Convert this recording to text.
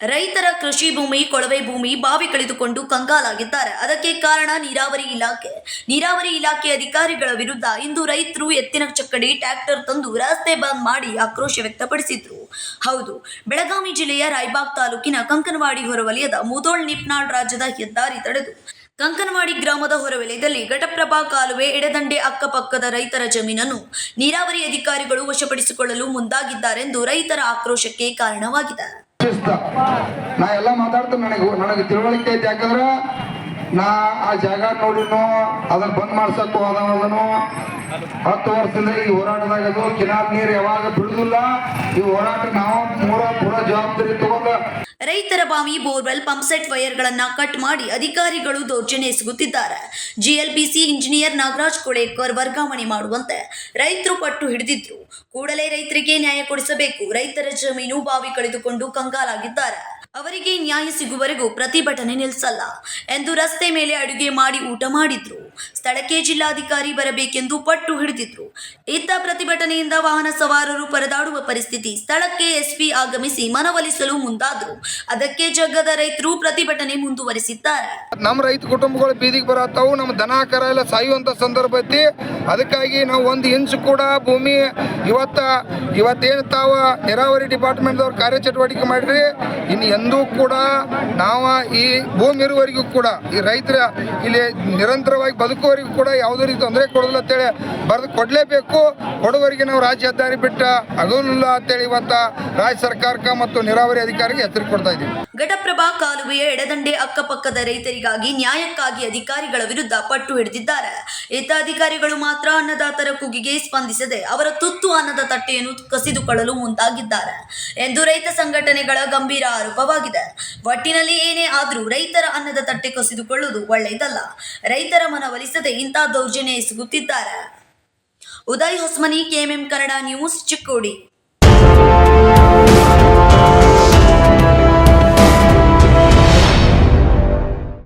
ರೈತರ ಕೃಷಿ ಭೂಮಿ, ಕೊಳವೆ ಭೂಮಿ ಬಾವಿ ಕಳೆದುಕೊಂಡು ಕಂಗಾಲಾಗಿದ್ದಾರೆ. ಅದಕ್ಕೆ ಕಾರಣ ನೀರಾವರಿ ಇಲಾಖೆ. ನೀರಾವರಿ ಇಲಾಖೆ ಅಧಿಕಾರಿಗಳ ವಿರುದ್ಧ ಇಂದು ರೈತರು ಎತ್ತಿನ ಚಕ್ಕಡಿ, ಟ್ರ್ಯಾಕ್ಟರ್ ತಂದು ರಸ್ತೆ ಬಂದ್ ಮಾಡಿ ಆಕ್ರೋಶ ವ್ಯಕ್ತಪಡಿಸಿದ್ರು. ಹೌದು, ಬೆಳಗಾವಿ ಜಿಲ್ಲೆಯ ರಾಯಬಾಗ್ ತಾಲೂಕಿನ ಕಂಕನವಾಡಿ ಹೊರವಲಯದ ಮುದೋಳ್ ನಿಪ್ನಾಳ್ ರಾಜ್ಯದ ಹೆದ್ದಾರಿ ತಡೆದು ಕಂಕನವಾಡಿ ಗ್ರಾಮದ ಹೊರವಲಯದಲ್ಲಿ ಘಟಪ್ರಭಾ ಕಾಲುವೆ, ಎಡದಂಡೆ ಅಕ್ಕಪಕ್ಕದ ರೈತರ ಜಮೀನನ್ನು ನೀರಾವರಿ ಅಧಿಕಾರಿಗಳು ವಶಪಡಿಸಿಕೊಳ್ಳಲು ಮುಂದಾಗಿದ್ದಾರೆಂದು ರೈತರ ಆಕ್ರೋಶಕ್ಕೆ ಕಾರಣವಾಗಿದೆ. ನಾ ಎಲ್ಲ ಮಾತಾಡ್ತೇನೆ, ನನಗೆ ನನಗೆ ತಿಳುವಳಿಕೆ ಐತಿ. ಯಾಕಂದ್ರೆ ನಾ ಆ ಜಾಗ ನೋಡಿನು, ಅದನ್ನ ಬಂದ್ ಮಾಡ್ಸಕ್ ಹೋದನು ಹತ್ತು ವರ್ಷದಿಂದ ಈ ಹೋರಾಟದಾಗ ಅದು ಕಿನಾರ್ ನೀರು ಯಾವಾಗ ಬಿಡುದಿಲ್ಲ. ಈ ಹೋರಾಟ ನಾವು ಮೂರ ಪೂರ ಜವಾಬ್ದಾರಿ ತಗೊಂಡ ರೈತರ ಬಾವಿ, ಬೋರ್ವೆಲ್ ಪಂಪ್ಸೆಟ್ ವೈರ್ಗಳನ್ನು ಕಟ್ ಮಾಡಿ ಅಧಿಕಾರಿಗಳು ದೌರ್ಜನ್ಯ ಎಸಗುತ್ತಿದ್ದಾರೆ. ಜಿಎಲ್ಬಿಸಿ ಇಂಜಿನಿಯರ್ ನಾಗರಾಜ್ ಕೊಳೇಕರ್ ವರ್ಗಾವಣೆ ಮಾಡುವಂತೆ ರೈತರು ಪಟ್ಟು ಹಿಡಿದಿದ್ರು. ಕೂಡಲೇ ರೈತರಿಗೆ ನ್ಯಾಯ ಕೊಡಿಸಬೇಕು. ರೈತರ ಜಮೀನು ಬಾವಿ ಕಳೆದುಕೊಂಡು ಕಂಗಾಲಾಗಿದ್ದಾರೆ. ಅವರಿಗೆ ನ್ಯಾಯ ಸಿಗುವವರೆಗೂ ಪ್ರತಿಭಟನೆ ನಿಲ್ಲಿಸಲ್ಲ ಎಂದು ರಸ್ತೆ ಮೇಲೆ ಅಡುಗೆ ಮಾಡಿ ಊಟ ಮಾಡಿದ್ರು. ಸ್ಥಳಕ್ಕೆ ಜಿಲ್ಲಾಧಿಕಾರಿ ಬರಬೇಕೆಂದು ಪಟ್ಟು ಹಿಡಿದಿದ್ರು. ಇತ್ತ ಪ್ರತಿಭಟನೆಯಿಂದ ವಾಹನ ಸವಾರರು ಪರದಾಡುವ ಪರಿಸ್ಥಿತಿ ಸ್ಥಳಕ್ಕೆ ಎಸ್ಪಿ ಆಗಮಿಸಿ ಮನವೊಲಿಸಲು ಮುಂದಾದ್ರು. ಅದಕ್ಕೆ ಜಗ್ಗದ ರೈತರು ಪ್ರತಿಭಟನೆ ಮುಂದುವರಿಸಿದ್ದಾರೆ. ನಮ್ಮ ರೈತ ಕುಟುಂಬಗಳು ಬೀದಿಗೆ ಬರತ್ತವು ನಮ್ಮ ದನ, ಕರ ಎಲ್ಲ ಸಾಯುವಂತ ಸಂದರ್ಭ ಅದಕ್ಕಾಗಿ ನಾವು ಒಂದು ಇಂಚು ಕೂಡ ಭೂಮಿ ಇವತ್ತ, ಇವತ್ತೇನು ತಾವ ನೀರಾವರಿ ಡಿಪಾರ್ಟ್ಮೆಂಟ್ದವ್ರು ಕಾರ್ಯಚಟುವಟಿಕೆ ಮಾಡ್ರಿ. ಇನ್ನು ಎಂದೂ ಕೂಡ ನಾವು ಈ ಭೂಮಿ ಇರುವವರೆಗೂ ಕೂಡ ಈ ರೈತರ ಇಲ್ಲಿ ನಿರಂತರವಾಗಿ ಬದುಕುವವರೆಗೂ ಕೂಡ ಯಾವುದೇ ರೀತಿ ತೊಂದರೆ ಕೊಡೋದಿಲ್ಲ ಅಂತೇಳಿ ಬರೆದು ಕೊಡಲೇಬೇಕು. ಕೊಡುವವರಿಗೆ ನಾವು ರಾಜ್ಯ ಹೆದ್ದಾರಿ ಬಿಟ್ಟ ಆಗೋದಿಲ್ಲ ಅಂತೇಳಿ ಇವತ್ತ ರಾಜ್ಯ ಸರ್ಕಾರಕ್ಕೆ ಮತ್ತು ನೀರಾವರಿ ಅಧಿಕಾರಿಗೆ ಎಚ್ಚರಿಕೆ ಕೊಡ್ತಾ ಇದ್ದೀವಿ. ಘಟಪ್ರಭಾ ಕಾಲುವೆಯ ಎಡದಂಡೆ ಅಕ್ಕಪಕ್ಕದ ರೈತರಿಗಾಗಿ ನ್ಯಾಯಕ್ಕಾಗಿ ಅಧಿಕಾರಿಗಳ ವಿರುದ್ಧ ಪಟ್ಟು ಹಿಡಿದಿದ್ದಾರೆ. ಇತ್ತ ಅಧಿಕಾರಿಗಳು ಮಾತ್ರ ಅನ್ನದಾತರ ಕೂಗಿಗೆ ಸ್ಪಂದಿಸದೆ ಅವರ ತುತ್ತು ಅನ್ನದ ತಟ್ಟೆಯನ್ನು ಕಸಿದುಕೊಳ್ಳಲು ಮುಂದಾಗಿದ್ದಾರೆ ಎಂದು ರೈತ ಸಂಘಟನೆಗಳ ಗಂಭೀರ ಆರೋಪವಾಗಿದೆ. ಒಟ್ಟಿನಲ್ಲಿ ಏನೇ ಆದರೂ ರೈತರ ಅನ್ನದ ತಟ್ಟೆ ಕಸಿದುಕೊಳ್ಳುವುದು ಒಳ್ಳೆಯದಲ್ಲ. ರೈತರ ಮನವೊಲಿಸದೆ ಇಂಥ ದೌರ್ಜನ್ಯ ಎಸಗುತ್ತಿದ್ದಾರೆ. Uday Hosmani, KMM Kannada news Chikkodi.